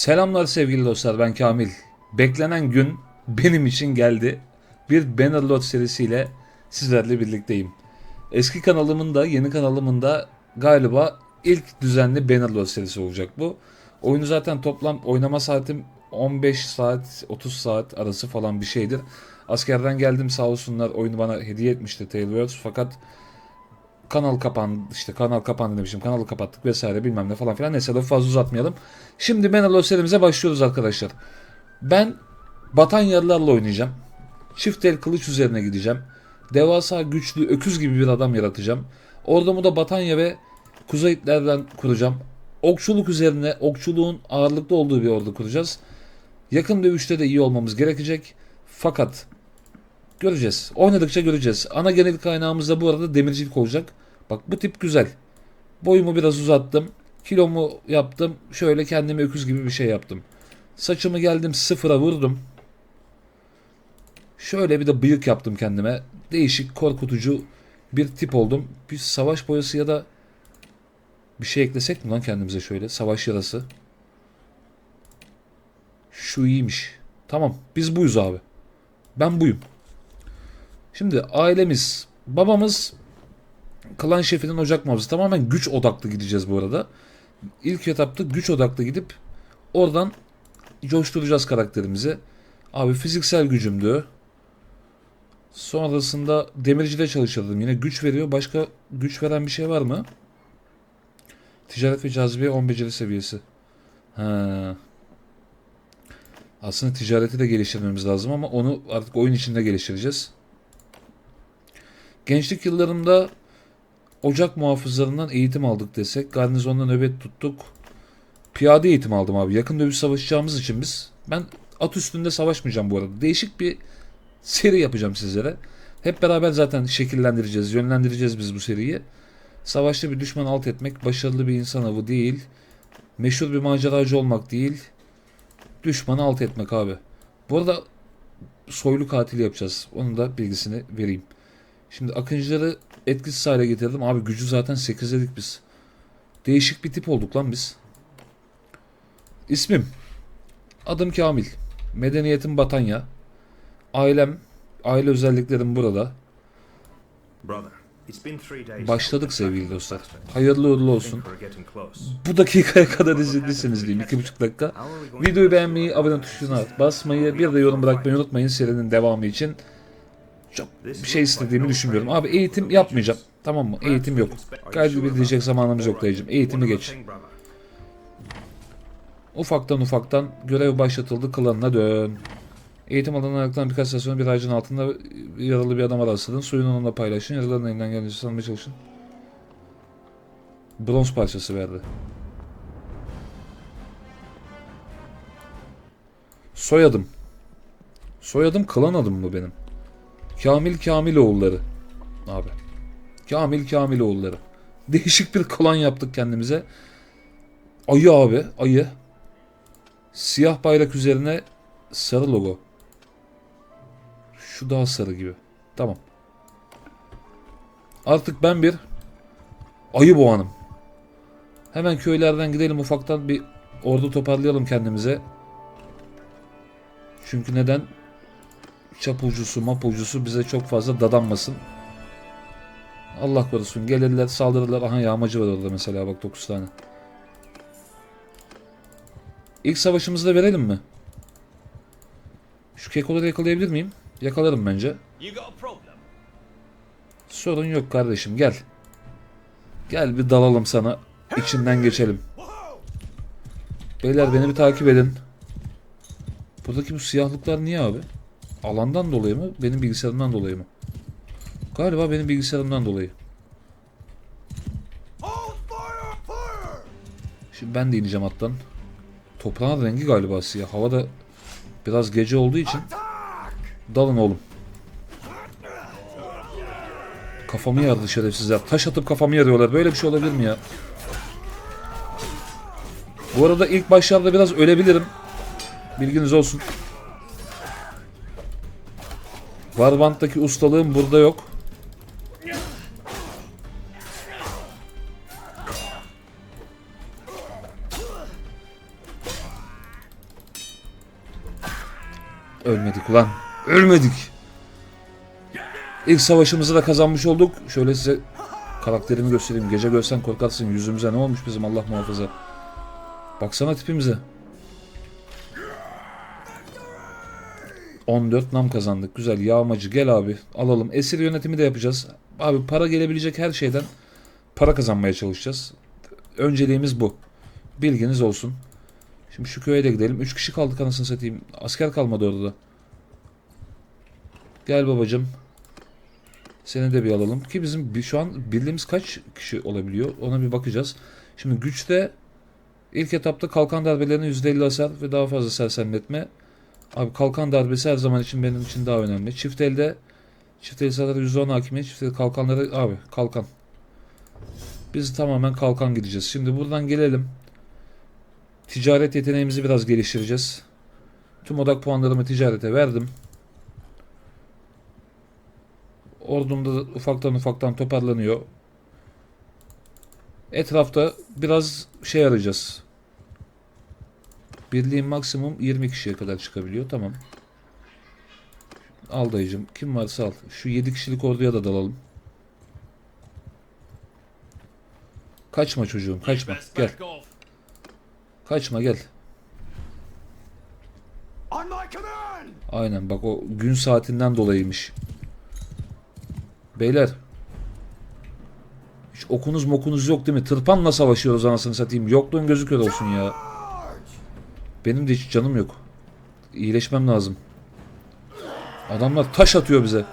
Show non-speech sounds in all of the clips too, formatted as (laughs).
Selamlar sevgili dostlar ben Kamil. Beklenen gün benim için geldi. Bir Bannerlord serisiyle sizlerle birlikteyim. Eski kanalımın da yeni kanalımın da galiba ilk düzenli Bannerlord serisi olacak bu. Oyunu zaten toplam oynama saatim 15 saat 30 saat arası falan bir şeydir. Askerden geldim sağ olsunlar oyunu bana hediye etmişti Tailwords fakat kanal kapandı işte kanal kapandı demişim kanalı kapattık vesaire bilmem ne falan filan neyse lafı fazla uzatmayalım. Şimdi Menalo serimize başlıyoruz arkadaşlar. Ben Batanyarlarla oynayacağım. Çift el kılıç üzerine gideceğim. Devasa güçlü öküz gibi bir adam yaratacağım. Ordumu da Batanya ve Kuzeyitlerden kuracağım. Okçuluk üzerine okçuluğun ağırlıklı olduğu bir ordu kuracağız. Yakın dövüşte de iyi olmamız gerekecek. Fakat göreceğiz. Oynadıkça göreceğiz. Ana genel kaynağımız da bu arada demircilik olacak. Bak bu tip güzel. Boyumu biraz uzattım. Kilomu yaptım. Şöyle kendime öküz gibi bir şey yaptım. Saçımı geldim sıfıra vurdum. Şöyle bir de bıyık yaptım kendime. Değişik korkutucu bir tip oldum. Bir savaş boyası ya da bir şey eklesek mi lan kendimize şöyle? Savaş yarası. Şu iyiymiş. Tamam biz buyuz abi. Ben buyum. Şimdi ailemiz, babamız klan şefinin ocak muhafızı. Tamamen güç odaklı gideceğiz bu arada. İlk etapta güç odaklı gidip oradan coşturacağız karakterimizi. Abi fiziksel gücümdü. Sonrasında demircide çalışırdım. Yine güç veriyor. Başka güç veren bir şey var mı? Ticaret ve cazibe 10 beceri seviyesi. Ha. Aslında ticareti de geliştirmemiz lazım ama onu artık oyun içinde geliştireceğiz. Gençlik yıllarımda ocak muhafızlarından eğitim aldık desek. Garnizonda nöbet tuttuk. Piyade eğitim aldım abi. Yakın dövüş savaşacağımız için biz. Ben at üstünde savaşmayacağım bu arada. Değişik bir seri yapacağım sizlere. Hep beraber zaten şekillendireceğiz, yönlendireceğiz biz bu seriyi. Savaşta bir düşman alt etmek başarılı bir insan avı değil. Meşhur bir maceracı olmak değil. Düşmanı alt etmek abi. Bu arada soylu katil yapacağız. Onun da bilgisini vereyim. Şimdi akıncıları etkisiz hale getirdim. Abi gücü zaten 8 dedik biz. Değişik bir tip olduk lan biz. İsmim. Adım Kamil. Medeniyetim Batanya. Ailem, aile özelliklerim burada. Başladık sevgili dostlar. Hayırlı uğurlu olsun. Bu dakikaya kadar izlediyseniz diyeyim. 2,5 dakika. How are we going to Videoyu beğenmeyi, abone tuşuna basmayı, bir de yorum bırakmayı unutmayın serinin devamı için. Çok bir şey istediğimi düşünmüyorum. Abi eğitim yapmayacağım. Tamam mı? Eğitim yok. Kaydı bildirecek zamanımız yok dayıcım. Eğitimi geç. Ufaktan ufaktan görev başlatıldı. Klanına dön. Eğitim alanına ayaklanan birkaç stasyon bir ağacın altında yaralı bir adam rastladın. Suyunu onunla paylaşın. Yaraların elinden geldiğince sanmaya çalışın. Bronz parçası verdi. Soyadım. Soyadım klan adım mı benim? Kamil Kamiloğulları. Abi. Kamil Kamiloğulları. Değişik bir klan yaptık kendimize. Ayı abi. Ayı. Siyah bayrak üzerine sarı logo. Şu daha sarı gibi. Tamam. Artık ben bir ayı boğanım. Hemen köylerden gidelim ufaktan bir ordu toparlayalım kendimize. Çünkü neden? Çapulcusu mapulcusu bize çok fazla dadanmasın. Allah korusun gelirler saldırırlar. Aha yağmacı var orada mesela bak 9 tane. İlk savaşımızda verelim mi? Şu kekoları yakalayabilir miyim? Yakalarım bence. Sorun yok kardeşim gel. Gel bir dalalım sana. İçinden geçelim. Beyler beni bir takip edin. Buradaki bu siyahlıklar niye abi? Alandan dolayı mı? Benim bilgisayarımdan dolayı mı? Galiba benim bilgisayarımdan dolayı. Şimdi ben de ineceğim attan. Toprağın rengi galiba siyah. Havada biraz gece olduğu için dalın oğlum. Kafamı yardı şerefsizler. Taş atıp kafamı yarıyorlar. Böyle bir şey olabilir mi ya? Bu arada ilk başlarda biraz ölebilirim. Bilginiz olsun. Warband'daki ustalığım burada yok. Ölmedik ulan. Ölmedik. İlk savaşımızı da kazanmış olduk. Şöyle size karakterimi göstereyim. Gece görsen korkarsın. Yüzümüze ne olmuş bizim Allah muhafaza. Baksana tipimize. 14 nam kazandık. Güzel. Yağmacı gel abi. Alalım. Esir yönetimi de yapacağız. Abi para gelebilecek her şeyden para kazanmaya çalışacağız. Önceliğimiz bu. Bilginiz olsun. Şimdi şu köye de gidelim. 3 kişi kaldık anasını satayım. Asker kalmadı orada da. Gel babacım. Seni de bir alalım. Ki bizim şu an birliğimiz kaç kişi olabiliyor? Ona bir bakacağız. Şimdi güçte ilk etapta kalkan darbelerine %50 hasar ve daha fazla sersemletme. Abi kalkan darbesi her zaman için benim için daha önemli. Çift elde çift el saldırı %10 hakimiyet. Çift el kalkanları abi kalkan. Biz tamamen kalkan gideceğiz. Şimdi buradan gelelim. Ticaret yeteneğimizi biraz geliştireceğiz. Tüm odak puanlarımı ticarete verdim. Ordum da ufaktan ufaktan toparlanıyor. Etrafta biraz şey arayacağız. Birliğin maksimum 20 kişiye kadar çıkabiliyor. Tamam. Al dayıcım. Kim varsa al. Şu 7 kişilik orduya da dalalım. Kaçma çocuğum. Kaçma. Gel. Kaçma gel. Aynen bak o gün saatinden dolayıymış. Beyler. Hiç okunuz mokunuz yok değil mi? Tırpanla savaşıyoruz anasını satayım. Yokluğun gözü kör olsun ya. Benim de hiç canım yok. İyileşmem lazım. Adamlar taş atıyor bize.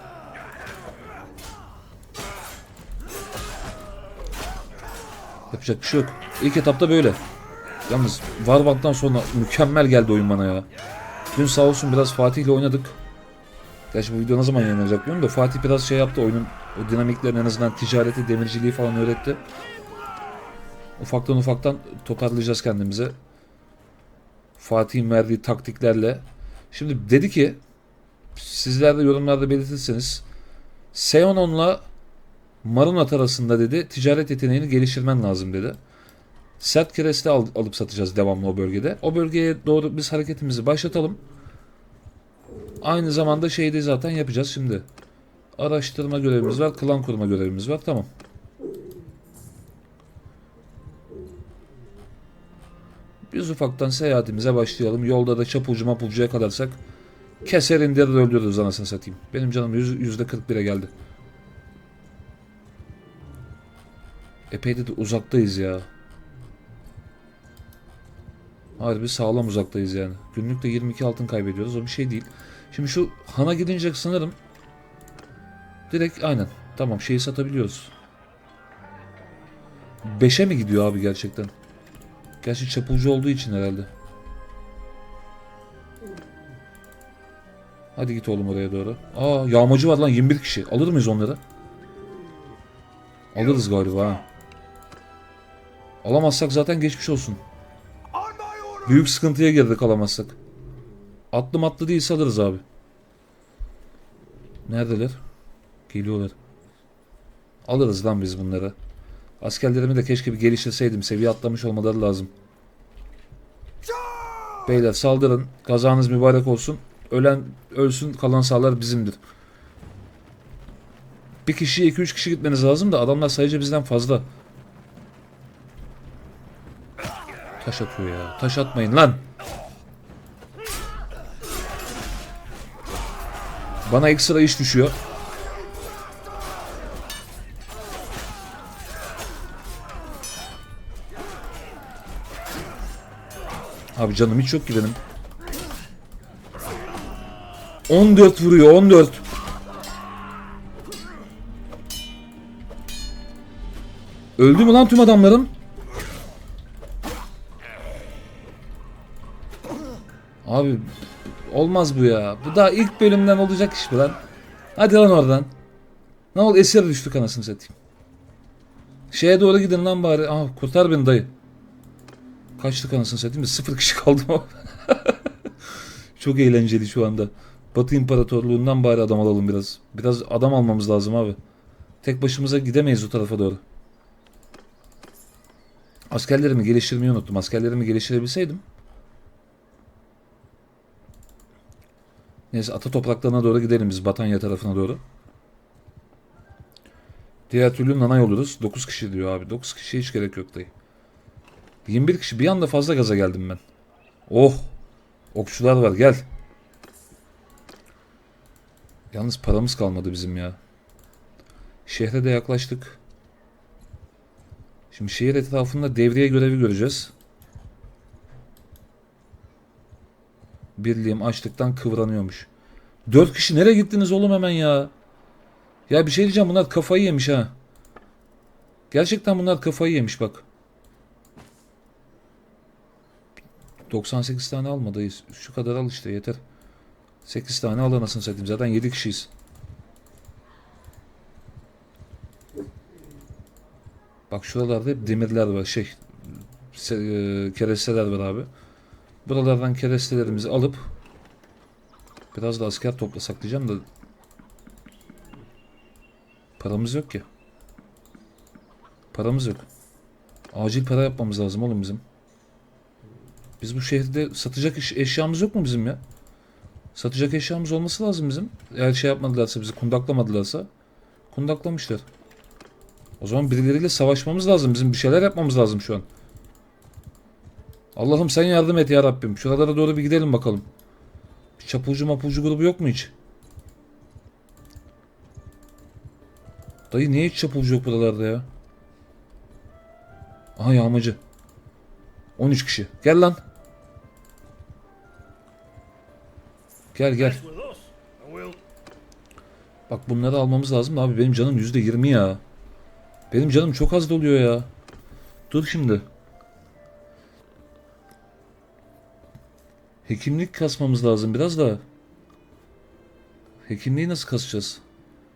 Yapacak bir şey yok. İlk etapta böyle. Yalnız Warbank'tan sonra mükemmel geldi oyun bana ya. Dün sağ olsun biraz Fatih'le oynadık. Gerçi bu video ne zaman yayınlanacak bilmiyorum da Fatih biraz şey yaptı oyunun o dinamiklerini en azından ticareti, demirciliği falan öğretti. Ufaktan ufaktan toparlayacağız kendimize. Fatih'in verdiği taktiklerle. Şimdi dedi ki sizler de yorumlarda belirtirseniz Seonon'la Marunat arasında dedi ticaret yeteneğini geliştirmen lazım dedi. Sert kereste al- alıp satacağız devamlı o bölgede. O bölgeye doğru biz hareketimizi başlatalım. Aynı zamanda şeyi de zaten yapacağız şimdi. Araştırma görevimiz var, klan kurma görevimiz var. Tamam. Biz ufaktan seyahatimize başlayalım. Yolda da çapulcu mapulcuya kadarsak keser indirir öldürürüz anasını satayım. Benim canım yüz- yüzde 41'e geldi. Epey de uzaktayız ya. Harbi sağlam uzaktayız yani. Günlükte 22 altın kaybediyoruz. O bir şey değil. Şimdi şu Han'a gidince sanırım direkt aynen. Tamam şeyi satabiliyoruz. 5'e mi gidiyor abi gerçekten? Gerçi çapulcu olduğu için herhalde. Hadi git oğlum oraya doğru. Aa yağmacı var lan 21 kişi. Alır mıyız onları? Alırız galiba ha. Alamazsak zaten geçmiş olsun. Büyük sıkıntıya girdik alamazsak. Atlı matlı değilse alırız abi. Neredeler? Geliyorlar. Alırız lan biz bunları. Askerlerimi de keşke bir geliştirseydim. Seviye atlamış olmaları lazım. Beyler saldırın. Kazanız mübarek olsun. Ölen ölsün kalan sağlar bizimdir. Bir kişiye 2-3 kişi gitmeniz lazım da adamlar sayıca bizden fazla. Taş atıyor ya. Taş atmayın lan. Bana ekstra iş düşüyor. Abi canım hiç yok ki benim. 14 vuruyor 14. Öldü mü lan tüm adamların? Abi olmaz bu ya. Bu daha ilk bölümden olacak iş bu lan. Hadi lan oradan. Ne oldu esir düştük anasını satayım. Şeye doğru gidin lan bari. Aa kurtar beni dayı. Kaçtık anasını satayım da sıfır kişi (laughs) kaldı mı? Çok eğlenceli şu anda. Batı İmparatorluğundan bari adam alalım biraz. Biraz adam almamız lazım abi. Tek başımıza gidemeyiz o tarafa doğru. Askerlerimi geliştirmeyi unuttum. Askerlerimi geliştirebilseydim Neyse ata topraklarına doğru gidelim biz Batanya tarafına doğru. Diğer türlü nanay oluruz. 9 kişi diyor abi. 9 kişiye hiç gerek yok dayı. 21 kişi. Bir anda fazla gaza geldim ben. Oh. Okçular var gel. Yalnız paramız kalmadı bizim ya. Şehre de yaklaştık. Şimdi şehir etrafında devriye görevi göreceğiz. Birliğim açlıktan kıvranıyormuş. Dört kişi nereye gittiniz oğlum hemen ya? Ya bir şey diyeceğim bunlar kafayı yemiş ha. Gerçekten bunlar kafayı yemiş bak. 98 tane almadayız. Şu kadar al işte yeter. 8 tane al anasını satayım. Zaten 7 kişiyiz. Bak şuralarda hep demirler var. Şey e, keresteler var abi. Buralardan kerestelerimizi alıp biraz da asker toplasak diyeceğim de paramız yok ki. Paramız yok. Acil para yapmamız lazım oğlum bizim. Biz bu şehirde satacak iş, eşyamız yok mu bizim ya? Satacak eşyamız olması lazım bizim. Eğer şey yapmadılarsa, bizi kundaklamadılarsa. Kundaklamışlar. O zaman birileriyle savaşmamız lazım. Bizim bir şeyler yapmamız lazım şu an. Allah'ım sen yardım et ya Rabbim. Şuralara doğru bir gidelim bakalım. Bir çapulcu mapulcu grubu yok mu hiç? Dayı niye hiç çapulcu yok buralarda ya? Aha yağmacı. 13 kişi. Gel lan. Gel gel. Bak bunları almamız lazım da abi benim canım %20 ya. Benim canım çok az doluyor ya. Dur şimdi. Hekimlik kasmamız lazım biraz da. Hekimliği nasıl kasacağız?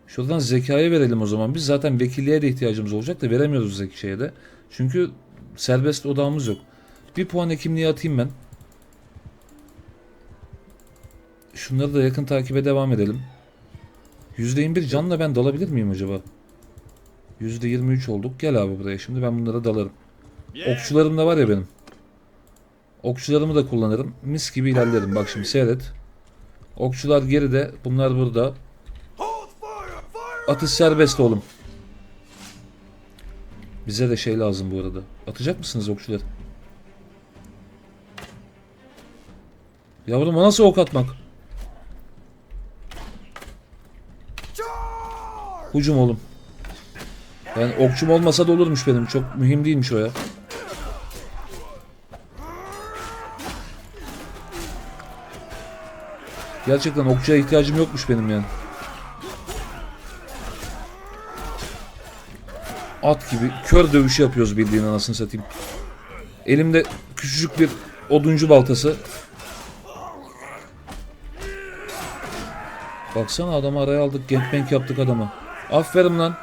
Şuradan zekaya verelim o zaman. Biz zaten vekilliğe de ihtiyacımız olacak da veremiyoruz zekaya de. Çünkü serbest odağımız yok. Bir puan hekimliğe atayım ben. Şunları da yakın takibe devam edelim. %21 canla ben dalabilir miyim acaba? %23 olduk. Gel abi buraya. Şimdi ben bunlara dalarım. Okçularım da var ya benim. Okçularımı da kullanırım. Mis gibi ilerlerim. Bak şimdi seyret. Okçular geride. Bunlar burada. Atış serbest oğlum. Bize de şey lazım bu arada. Atacak mısınız okçular? Yavrum o nasıl ok atmak? Hucum oğlum. Yani okçum olmasa da olurmuş benim. Çok mühim değilmiş o ya. Gerçekten okçuya ihtiyacım yokmuş benim yani. At gibi kör dövüşü yapıyoruz bildiğin anasını satayım. Elimde küçücük bir oduncu baltası. Baksana adamı araya aldık. Gangbang yaptık adama. Aferin lan.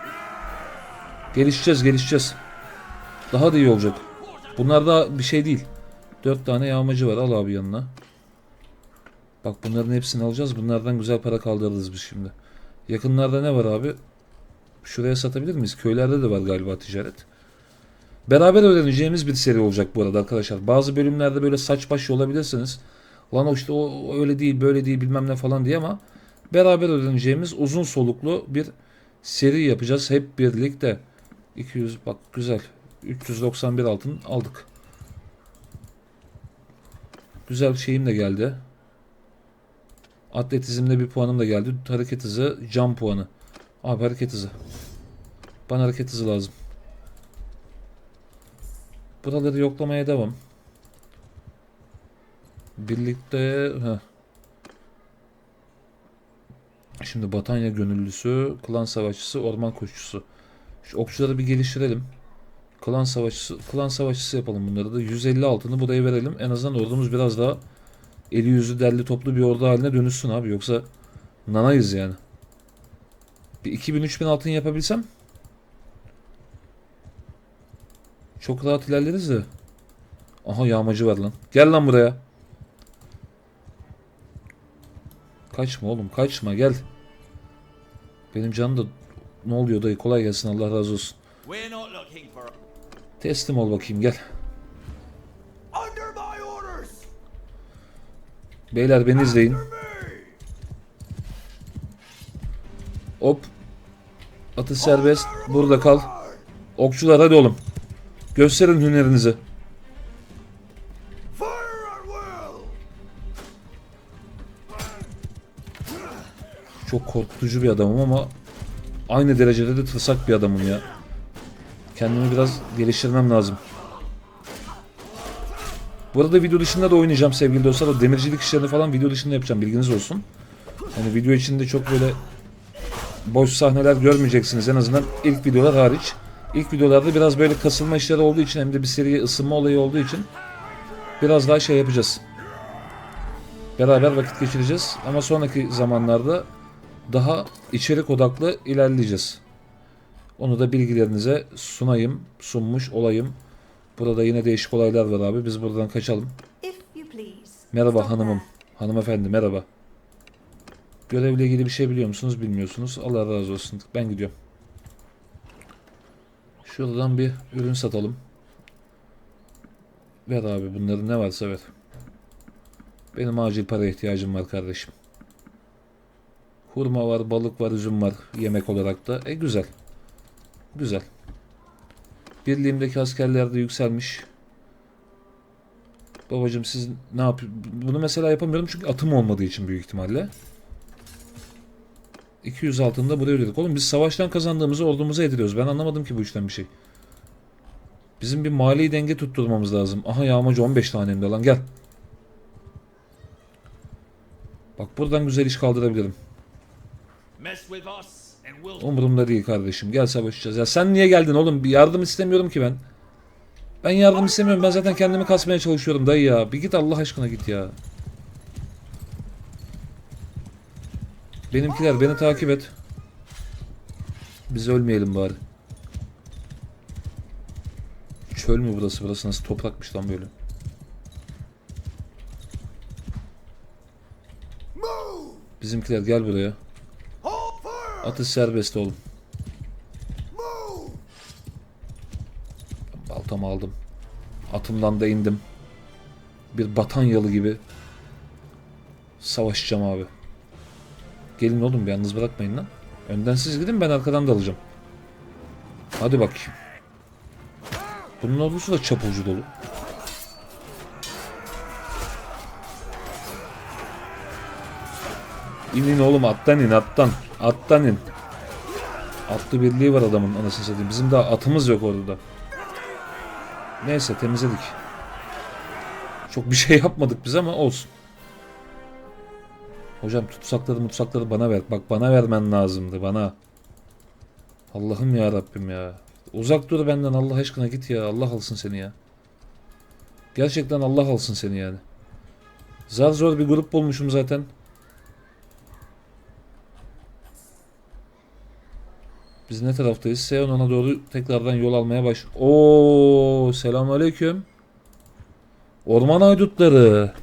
Gelişeceğiz gelişeceğiz. Daha da iyi olacak. Bunlar da bir şey değil. Dört tane yağmacı var. Al abi yanına. Bak bunların hepsini alacağız. Bunlardan güzel para kaldırırız biz şimdi. Yakınlarda ne var abi? Şuraya satabilir miyiz? Köylerde de var galiba ticaret. Beraber öğreneceğimiz bir seri olacak bu arada arkadaşlar. Bazı bölümlerde böyle saç baş olabilirsiniz. Lan o işte o öyle değil böyle değil bilmem ne falan diye ama beraber öğreneceğimiz uzun soluklu bir seri yapacağız hep birlikte. 200 bak güzel. 391 altın aldık. Güzel şeyim de geldi. Atletizmde bir puanım da geldi. Hareket hızı, cam puanı. Abi hareket hızı. Bana hareket hızı lazım. Buraları yoklamaya devam. Birlikte... Heh. Şimdi Batanya gönüllüsü, klan savaşçısı, orman koşucusu. Şu okçuları bir geliştirelim. Klan savaşçısı, klan savaşçısı yapalım bunları da. 150 altını buraya verelim. En azından ordumuz biraz daha eli yüzü derli toplu bir ordu haline dönüşsün abi. Yoksa nanayız yani. Bir 2000-3000 altın yapabilsem çok rahat ilerleriz de. Aha yağmacı var lan. Gel lan buraya. Kaçma oğlum kaçma gel. Benim canım da ne oluyor dayı kolay gelsin Allah razı olsun. Teslim ol bakayım gel. Beyler beni izleyin. Hop. Atı serbest. Burada kal. Okçular hadi oğlum. Gösterin hünerinizi. Çok korkutucu bir adamım ama aynı derecede de tırsak bir adamım ya. Kendimi biraz geliştirmem lazım. Bu arada video dışında da oynayacağım sevgili dostlar. Demircilik işlerini falan video dışında yapacağım bilginiz olsun. Hani video içinde çok böyle boş sahneler görmeyeceksiniz en azından ilk videolar hariç. İlk videolarda biraz böyle kasılma işleri olduğu için hem de bir seriye ısınma olayı olduğu için biraz daha şey yapacağız. Beraber vakit geçireceğiz ama sonraki zamanlarda daha içerik odaklı ilerleyeceğiz. Onu da bilgilerinize sunayım, sunmuş olayım. Burada yine değişik olaylar var abi. Biz buradan kaçalım. Merhaba hanımım. Hanımefendi merhaba. Görevle ilgili bir şey biliyor musunuz? Bilmiyorsunuz. Allah razı olsun. Ben gidiyorum. Şuradan bir ürün satalım. Ver abi bunların ne varsa ver. Benim acil para ihtiyacım var kardeşim. Hurma var, balık var, üzüm var yemek olarak da. E güzel. Güzel. Birliğimdeki askerler de yükselmiş. Babacım siz ne yapıyor? Bunu mesela yapamıyorum çünkü atım olmadığı için büyük ihtimalle. 200 altında buraya ödedik. Oğlum biz savaştan kazandığımızı ordumuza ediliyoruz. Ben anlamadım ki bu işten bir şey. Bizim bir mali denge tutturmamız lazım. Aha yağmacı 15 tane hem de lan gel. Bak buradan güzel iş kaldırabilirim. Umurumda değil kardeşim. Gel savaşacağız. Ya sen niye geldin oğlum? Bir yardım istemiyorum ki ben. Ben yardım istemiyorum. Ben zaten kendimi kasmaya çalışıyorum dayı ya. Bir git Allah aşkına git ya. Benimkiler beni takip et. Biz ölmeyelim bari. Çöl mü burası? Burası nasıl toprakmış lan böyle. move! Bizimkiler gel buraya. Atış serbest oğlum. Baltamı aldım. Atımdan da indim. Bir batanyalı gibi savaşacağım abi. Gelin oğlum bir yalnız bırakmayın lan. Önden siz gidin ben arkadan da alacağım. Hadi bakayım. Bunun ordusu da çapulcu dolu. İn in oğlum attan in attan. Attan in. Atlı birliği var adamın anasını satayım. Bizim daha atımız yok orada. Neyse temizledik. Çok bir şey (laughs) yapmadık biz ama olsun. Hocam tutsakları mutsakları bana ver. Bak bana vermen lazımdı bana. Allah'ım ya Rabbim ya. Uzak dur benden Allah aşkına git ya. Allah alsın seni ya. Gerçekten Allah alsın seni yani. Zar zor bir grup bulmuşum zaten. Biz ne taraftayız? Seonon'a doğru tekrardan yol almaya baş. Oo, selamünaleyküm. Orman haydutları.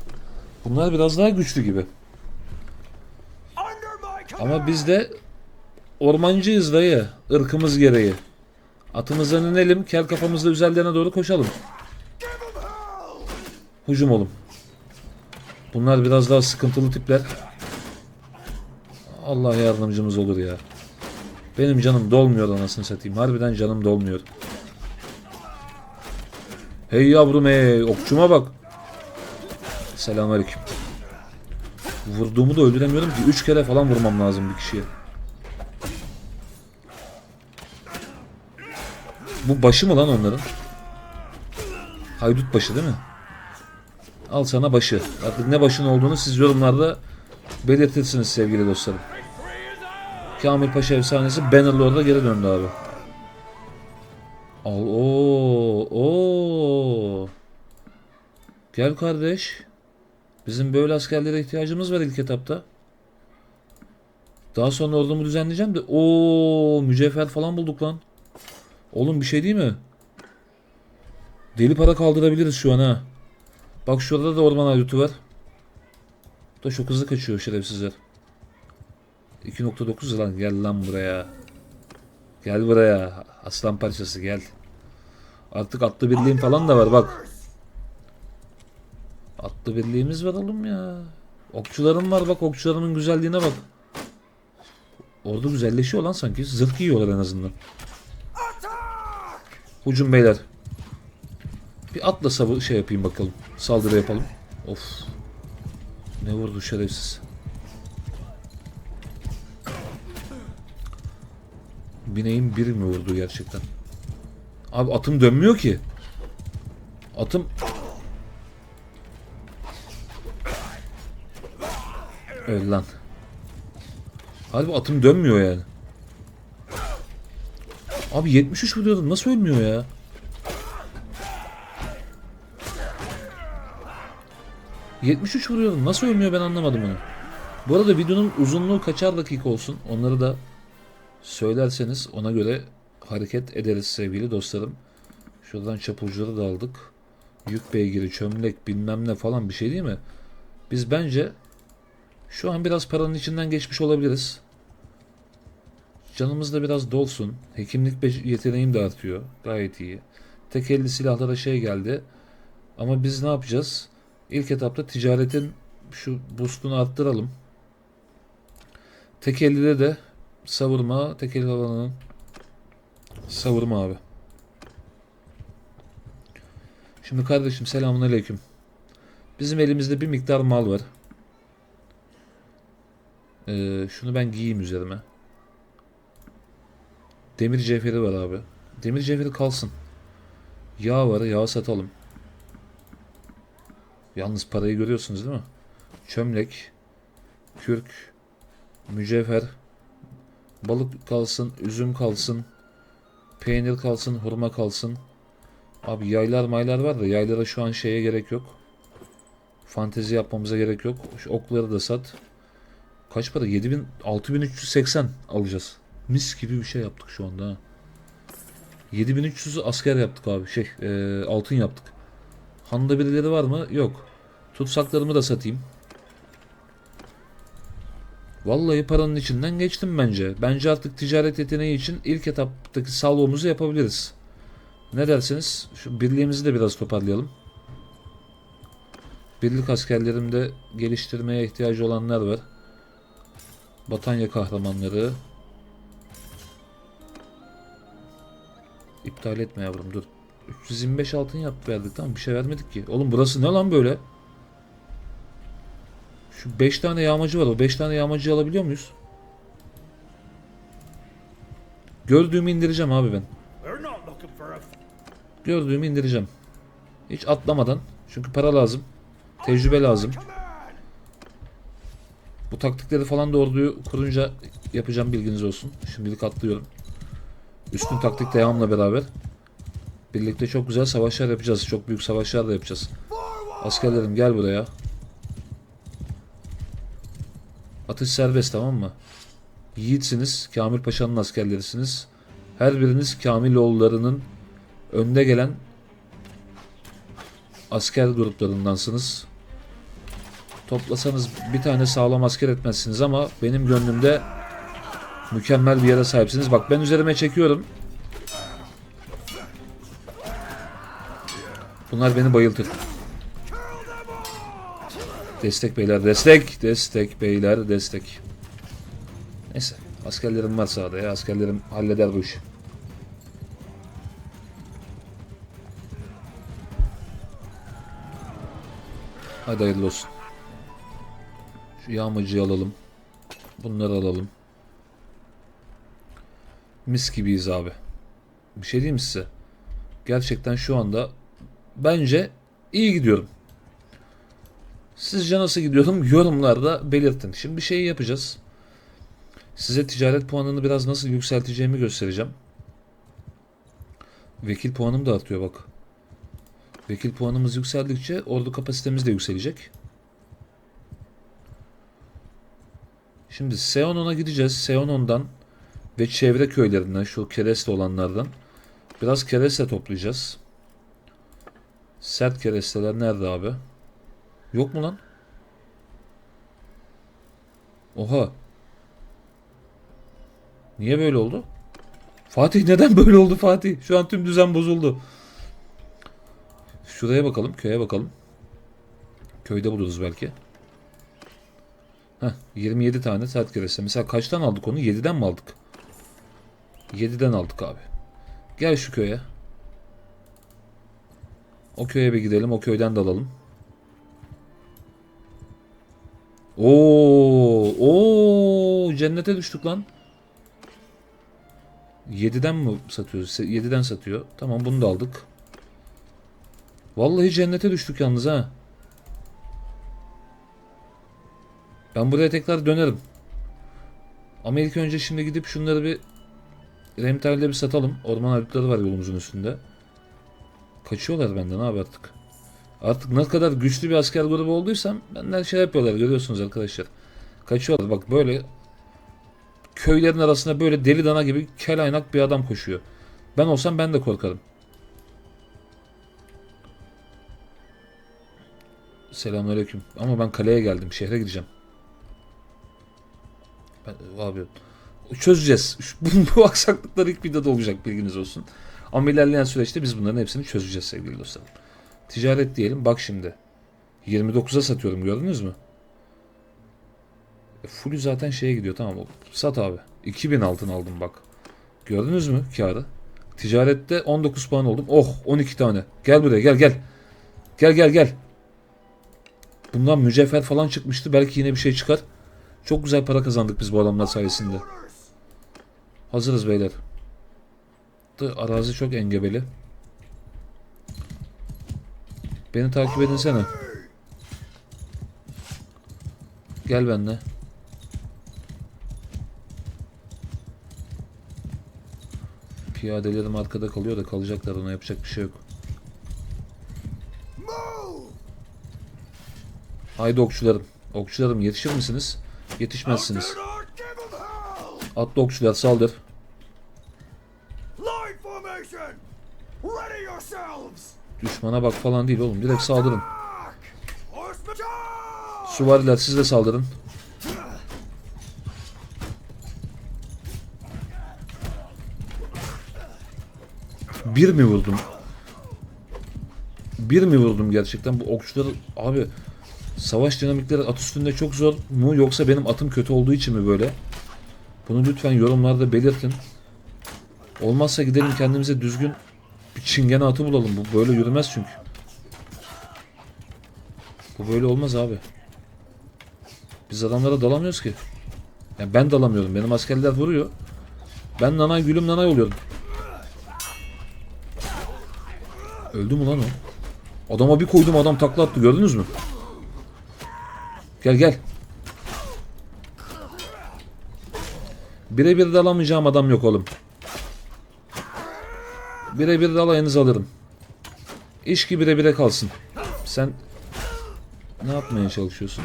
Bunlar biraz daha güçlü gibi. Ama biz de ormancıyız dayı. Irkımız gereği. Atımızdan inelim, kel kafamızla üzerlerine doğru koşalım. Hücum olun. Bunlar biraz daha sıkıntılı tipler. Allah yardımcımız olur ya. Benim canım dolmuyor anasını satayım. Harbiden canım dolmuyor. Hey yavrum hey. Okçuma bak. Selamünaleyküm. Vurduğumu da öldüremiyorum ki. Üç kere falan vurmam lazım bir kişiye. Bu başı mı lan onların? Haydut başı değil mi? Al sana başı. Artık ne başın olduğunu siz yorumlarda belirtirsiniz sevgili dostlarım. Kamil Paşa efsanesi Bannerlord'a geri döndü abi. Al o o. Gel kardeş. Bizim böyle askerlere ihtiyacımız var ilk etapta. Daha sonra ordumu düzenleyeceğim de o mücevher falan bulduk lan. Oğlum bir şey değil mi? Deli para kaldırabiliriz şu an ha. Bak şurada da orman haydutu var. Da çok hızlı kaçıyor şerefsizler. 2.9 lan gel lan buraya. Gel buraya. Aslan parçası gel. Artık atlı birliğim falan da var bak. Atlı birliğimiz var oğlum ya. Okçularım var bak okçularımın güzelliğine bak. Ordu güzelleşiyor lan sanki. Zırh giyiyorlar en azından. Hucum beyler. Bir atla şey yapayım bakalım. Saldırı yapalım. Of. Ne vurdu şerefsiz. Bineğin biri mi vurdu gerçekten? Abi atım dönmüyor ki. Atım... Öl lan. Harbi atım dönmüyor yani. Abi 73 vuruyordum nasıl ölmüyor ya? ...73 vuruyordum. Nasıl ölmüyor ben anlamadım onu. Bu arada videonun uzunluğu kaçar dakika olsun. Onları da söylerseniz ona göre hareket ederiz sevgili dostlarım. Şuradan çapulcuları da aldık. Yük beygiri, çömlek bilmem ne falan bir şey değil mi? Biz bence şu an biraz paranın içinden geçmiş olabiliriz. Canımız da biraz dolsun. Hekimlik yeteneğim de artıyor. Gayet iyi. Tek elli silahlara şey geldi. Ama biz ne yapacağız? İlk etapta ticaretin şu boostunu arttıralım. Tek de savurma, tek elli alanının savurma abi. Şimdi kardeşim selamun aleyküm. Bizim elimizde bir miktar mal var. Ee, şunu ben giyeyim üzerime. Demir cevheri var abi. Demir cevheri kalsın. Yağ var. Yağ satalım. Yalnız parayı görüyorsunuz değil mi? Çömlek. Kürk. Mücevher. Balık kalsın. Üzüm kalsın. Peynir kalsın. Hurma kalsın. Abi yaylar maylar var da yaylara şu an şeye gerek yok. Fantezi yapmamıza gerek yok. Şu okları da sat. Kaç para? 7000 6380 alacağız. Mis gibi bir şey yaptık şu anda. ha. 7300'ü asker yaptık abi. Şey, e, altın yaptık. Handa birileri var mı? Yok. Tutsaklarımı da satayım. Vallahi paranın içinden geçtim bence. Bence artık ticaret yeteneği için ilk etaptaki salvomuzu yapabiliriz. Ne dersiniz? Şu birliğimizi de biraz toparlayalım. Birlik askerlerimde geliştirmeye ihtiyacı olanlar var. Batanya kahramanları. İptal etme yavrum dur. 325 altın yaptı verdik tamam bir şey vermedik ki. Oğlum burası ne lan böyle? Şu 5 tane yağmacı var o 5 tane yağmacıyı alabiliyor muyuz? Gördüğümü indireceğim abi ben. Gördüğümü indireceğim. Hiç atlamadan. Çünkü para lazım. Tecrübe lazım. Bu taktikleri falan da orduyu kurunca yapacağım bilginiz olsun. Şimdilik atlıyorum. Üstün taktik devamla beraber. Birlikte çok güzel savaşlar yapacağız. Çok büyük savaşlar da yapacağız. Askerlerim gel buraya. Atış serbest tamam mı? Yiğitsiniz. Kamil Paşa'nın askerlerisiniz. Her biriniz Kamiloğullarının önde gelen asker gruplarındansınız. Toplasanız bir tane sağlam asker etmezsiniz ama benim gönlümde mükemmel bir yere sahipsiniz. Bak ben üzerime çekiyorum. Bunlar beni bayıltır. Destek beyler destek. Destek beyler destek. Neyse askerlerim var sahada ya. Askerlerim halleder bu işi. Hadi hayırlı olsun. Şu yağmacıyı alalım. Bunları alalım. Mis gibiyiz abi. Bir şey diyeyim size? Gerçekten şu anda bence iyi gidiyorum. Sizce nasıl gidiyorum? Yorumlarda belirtin. Şimdi bir şey yapacağız. Size ticaret puanını biraz nasıl yükselteceğimi göstereceğim. Vekil puanım da artıyor bak. Vekil puanımız yükseldikçe ordu kapasitemiz de yükselecek. Şimdi Seonon'a gideceğiz. Seonon'dan ve çevre köylerinden şu kereste olanlardan biraz kereste toplayacağız. Sert keresteler nerede abi? Yok mu lan? Oha. Niye böyle oldu? Fatih neden böyle oldu Fatih? Şu an tüm düzen bozuldu. Şuraya bakalım, köye bakalım. Köyde buluruz belki. Heh, 27 tane saat küresi. Mesela kaçtan aldık onu? 7'den mi aldık? 7'den aldık abi. Gel şu köye. O köye bir gidelim. O köyden de alalım. Oo, oo, cennete düştük lan. 7'den mi satıyoruz? 7'den satıyor. Tamam bunu da aldık. Vallahi cennete düştük yalnız ha. Ben buraya tekrar dönerim. Ama ilk önce şimdi gidip şunları bir Remter'le bir satalım. Orman haritaları var yolumuzun üstünde. Kaçıyorlar benden abi artık. Artık ne kadar güçlü bir asker grubu olduysam benden şey yapıyorlar görüyorsunuz arkadaşlar. Kaçıyorlar bak böyle köylerin arasında böyle deli dana gibi kel aynak bir adam koşuyor. Ben olsam ben de korkarım. Selamünaleyküm. Ama ben kaleye geldim. Şehre gideceğim. Ben, abi çözeceğiz. (laughs) Bu, bu aksaklıklar ilk videoda olacak bilginiz olsun. Ama ilerleyen süreçte biz bunların hepsini çözeceğiz sevgili dostlarım. Ticaret diyelim. Bak şimdi. 29'a satıyorum gördünüz mü? E, fullü zaten şeye gidiyor tamam. Sat abi. 2000 altın aldım bak. Gördünüz mü karı? Ticarette 19 puan oldum. Oh 12 tane. Gel buraya gel gel. Gel gel gel. Bundan mücevher falan çıkmıştı. Belki yine bir şey çıkar. Çok güzel para kazandık biz bu adamlar sayesinde. Hazırız beyler. Arazi çok engebeli. Beni takip edinsene. Gel benimle. Piyadelerim arkada kalıyor da kalacaklar ona yapacak bir şey yok. Haydi okçularım. Okçularım yetişir misiniz? Yetişmezsiniz. Atlı okçular saldır. Line formation. Ready yourselves. Düşmana bak falan değil oğlum. Direkt saldırın. Süvariler siz de saldırın. Bir mi vurdum? Bir mi vurdum gerçekten bu okçuları abi savaş dinamikleri at üstünde çok zor mu yoksa benim atım kötü olduğu için mi böyle? Bunu lütfen yorumlarda belirtin. Olmazsa gidelim kendimize düzgün bir çingene atı bulalım. Bu böyle yürümez çünkü. Bu böyle olmaz abi. Biz adamlara dalamıyoruz ki. Yani ben dalamıyorum. Benim askerler vuruyor. Ben nanay gülüm nanay oluyorum. Öldü mü lan o? Adama bir koydum adam takla attı gördünüz mü? Gel gel. Birebir dalamayacağım adam yok oğlum. Birebir dalayınızı alırım. İş ki bire bire kalsın. Sen ne yapmaya çalışıyorsun?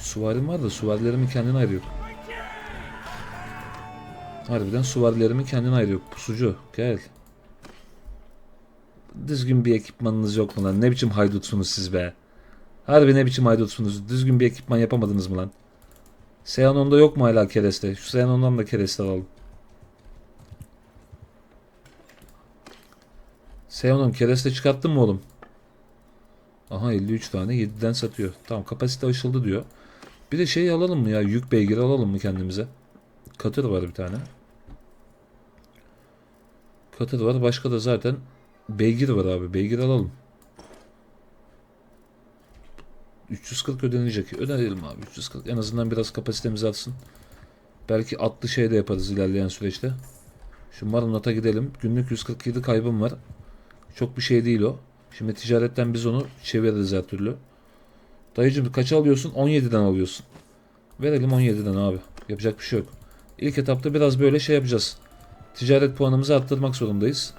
Suvarim var da suvarilerimin kendine ayrı yok. Harbiden suvarilerimin kendine ayrı yok. Pusucu gel. Düzgün bir ekipmanınız yok mu lan? Ne biçim haydutsunuz siz be? Harbi ne biçim haydutsunuz? Düzgün bir ekipman yapamadınız mı lan? Seyanon'da yok mu hala kereste? Şu Seyanon'dan da kereste alalım. Seyanon kereste çıkarttın mı oğlum? Aha 53 tane 7'den satıyor. Tamam kapasite aşıldı diyor. Bir de şey alalım mı ya? Yük beygiri alalım mı kendimize? Katır var bir tane. Katır var. Başka da zaten beygir var abi. Beygir alalım. 340 ödenecek. Ödenelim abi 340. En azından biraz kapasitemiz artsın. Belki atlı şey de yaparız ilerleyen süreçte. Şu Marunat'a gidelim. Günlük 147 kaybım var. Çok bir şey değil o. Şimdi ticaretten biz onu çeviririz her türlü. Dayıcım kaça alıyorsun? 17'den alıyorsun. Verelim 17'den abi. Yapacak bir şey yok. İlk etapta biraz böyle şey yapacağız. Ticaret puanımızı arttırmak zorundayız.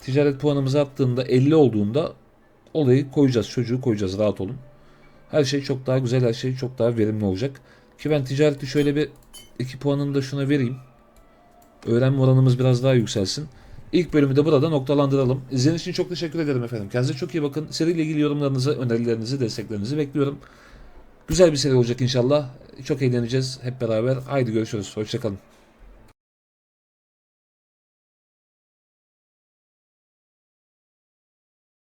Ticaret puanımızı arttığında 50 olduğunda olayı koyacağız. Çocuğu koyacağız. Rahat olun. Her şey çok daha güzel. Her şey çok daha verimli olacak. Ki ben ticareti şöyle bir 2 puanını da şuna vereyim. Öğrenme oranımız biraz daha yükselsin. İlk bölümü de burada noktalandıralım. İzlediğiniz için çok teşekkür ederim efendim. Kendinize çok iyi bakın. Seriyle ilgili yorumlarınızı, önerilerinizi, desteklerinizi bekliyorum. Güzel bir seri olacak inşallah. Çok eğleneceğiz hep beraber. Haydi görüşürüz. Hoşçakalın.